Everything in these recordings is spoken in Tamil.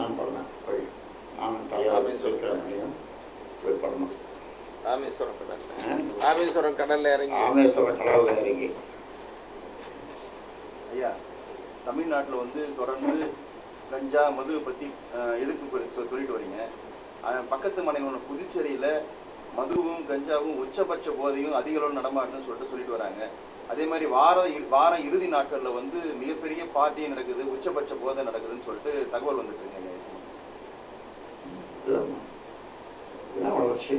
நான் பண்ணேன். போய் நானும் தலைவர் முடியும் போய் பண்ணோம் ராமேஸ்வரம் கடல்ல. ராமேஸ்வரம் கடல்ல இறங்கி. ராமேஸ்வரம் கடலில் இறங்கி. ஐயா தமிழ்நாட்டில் வந்து தொடர்ந்து கஞ்சா மது பற்றி எதிர்ப்பு சொல்லிட்டு வரீங்க? பக்கத்து மாநிலம் புதுச்சேரியில் மதுவும் கஞ்சாவும் உச்சபட்ச போதையும் அதிக அளவு சொல்லிட்டு சொல்லிட்டு வராங்க. அதே மாதிரி வார இ- வார இறுதி நாட்களில் வந்து மிகப்பெரிய பார்ட்டி நடக்குது உச்சபட்ச போதை நடக்குதுன்னு சொல்லிட்டு தகவல் வந்துட்டு இருக்குங்க ஐயா சும்மா. இதுதான் இதுதான் வளர்ச்சி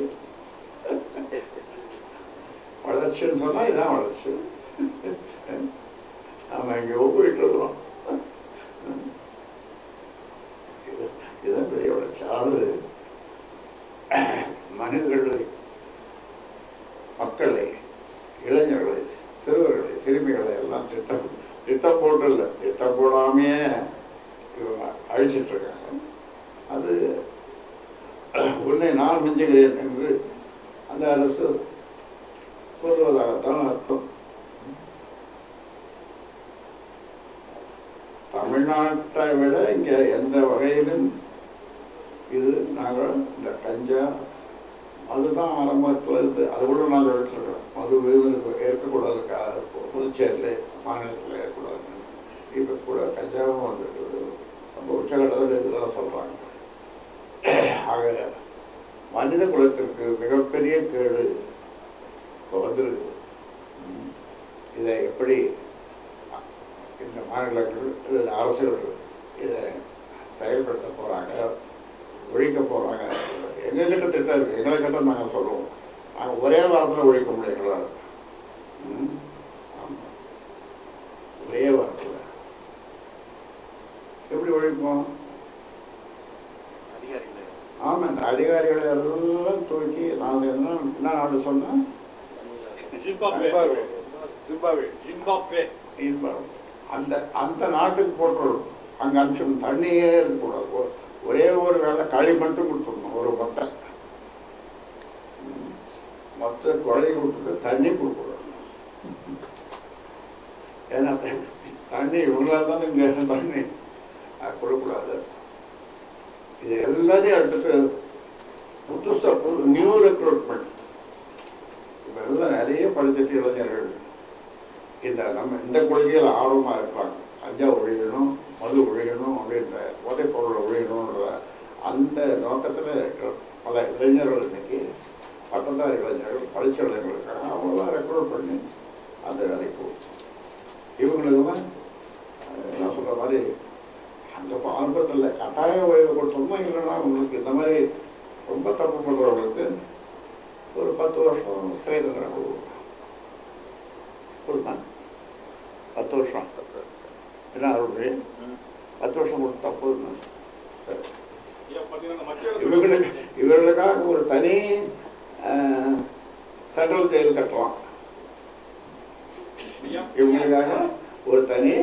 வளர்ச்சின்னு சொன்னால் இதான் வளர்ச்சி. நாம் எங்கேயோ போயிட்டு இருக்கிறோம். இது இதுதான் பெரிய வளர்ச்சி. அதாவது மனிதர்களை மக்களை இளைஞர்களை சிறுவர்களை சிறுமிகளை எல்லாம் திட்டம் திட்டம் போட்டு திட்டம் போடாமையே இவங்க அழிச்சிட்டு இருக்காங்க அது உன்னை அஞ்சுகிறேன் என்று அந்த அரசு கூறுவதாகத்தான் அர்த்தம். தமிழ்நாட்டை விட இங்கே எந்த வகையிலும் இது நாங்கள் இந்த கஞ்சா அதுதான் ஆரம்பத்தில் இருந்து அது கூட நான் சொல்லிட்டு மது வெறும் ஏற்கக்கூடாது புதுச்சேரியில் மாநிலத்தில் ஏற்கக்கூடாது இப்போ கூட கஞ்சாவும் வந்துட்டு ரொம்ப உச்சகட்டத்தில் இதுதான் சொல்கிறாங்க ஆக மனித குலத்திற்கு மிகப்பெரிய கேடு இப்போ வந்திருக்கு இதை எப்படி இந்த மாநிலங்கள் இதில் அரசுகள் இதை செயல்படுத்த போகிறாங்க ஒழிக்க போகிறாங்க எங்ககிட்ட திட்டம் இருக்குது எங்களை கிட்ட நாங்கள் சொல்லுவோம். நாங்கள் ஒரே வாரத்தில் ஒழிக்க முடியும் எங்களால் ம். ஆமா. ஒரே வாரத்தில் எப்படி ஒழிப்போம் அதிகாரிகளே ஆமாம் இந்த அதிகாரிகளை எல்லாம் தூக்கி நான் என்ன என்ன நாடு சொன்னேன் அந்த அந்த நாட்டுக்கு போட்டுருவோம் அங்கே அனுப்பிச்சு தண்ணியே இருக்கக்கூடாது. ஒரே ஒரு வேளை களி மட்டும் கொடுத்துடணும். ஒரு மொட்டை ம். மொத்த கொலை கொடுத்துட்டு தண்ணி கொடுக்கக்கூடாது. ஏன்னா தண்ணி இவங்களால தானே இங்கே தண்ணி கொடுக்கக்கூடாது. இது எல்லாத்தையும் எடுத்துட்டு புதுசாக புது நியூ ரெக்ரூட்மெண்ட் இப்போ நிறைய படிச்சுட்டு இளைஞர்கள் இந்த நம்ம இந்த கொள்கையில் ஆர்வமாக இருப்பாங்க. அஞ்சா ஒழியணும் மது ஒழியணும் அப்படின்ற போதைப் பொருளை ஒழியணுன்ற அந்த நோக்கத்தில் பல இளைஞர்கள் இன்னைக்கு பட்டதாரி இளைஞர்கள் படித்த இளைஞர்கள் இருக்காங்க அவங்களாம் ரெக்ரூட் பண்ணி அந்த வேலைக்கு போகும் இவங்களுக்கு தான் நான் சொல்கிற மாதிரி அந்த ஆரம்பத்தில் கட்டாய ஓய்வு கொடுத்தோம்னா இல்லைன்னா உங்களுக்கு இந்த மாதிரி ரொம்ப தப்பு பண்ணுறவங்களுக்கு ஒரு பத்து வருஷம் சிறை தண்டனை கொடுப்பேன். பத்து வருஷம். என்ன அருள் பத்து வருஷம் கொடுத்து தப்பு இவங்களுக்கு இவர்களுக்காக ஒரு தனி அஹ், சென்ட்ரல் ஜெயில் கட்டலாம். இவங்களுக்காக ஒரு தனி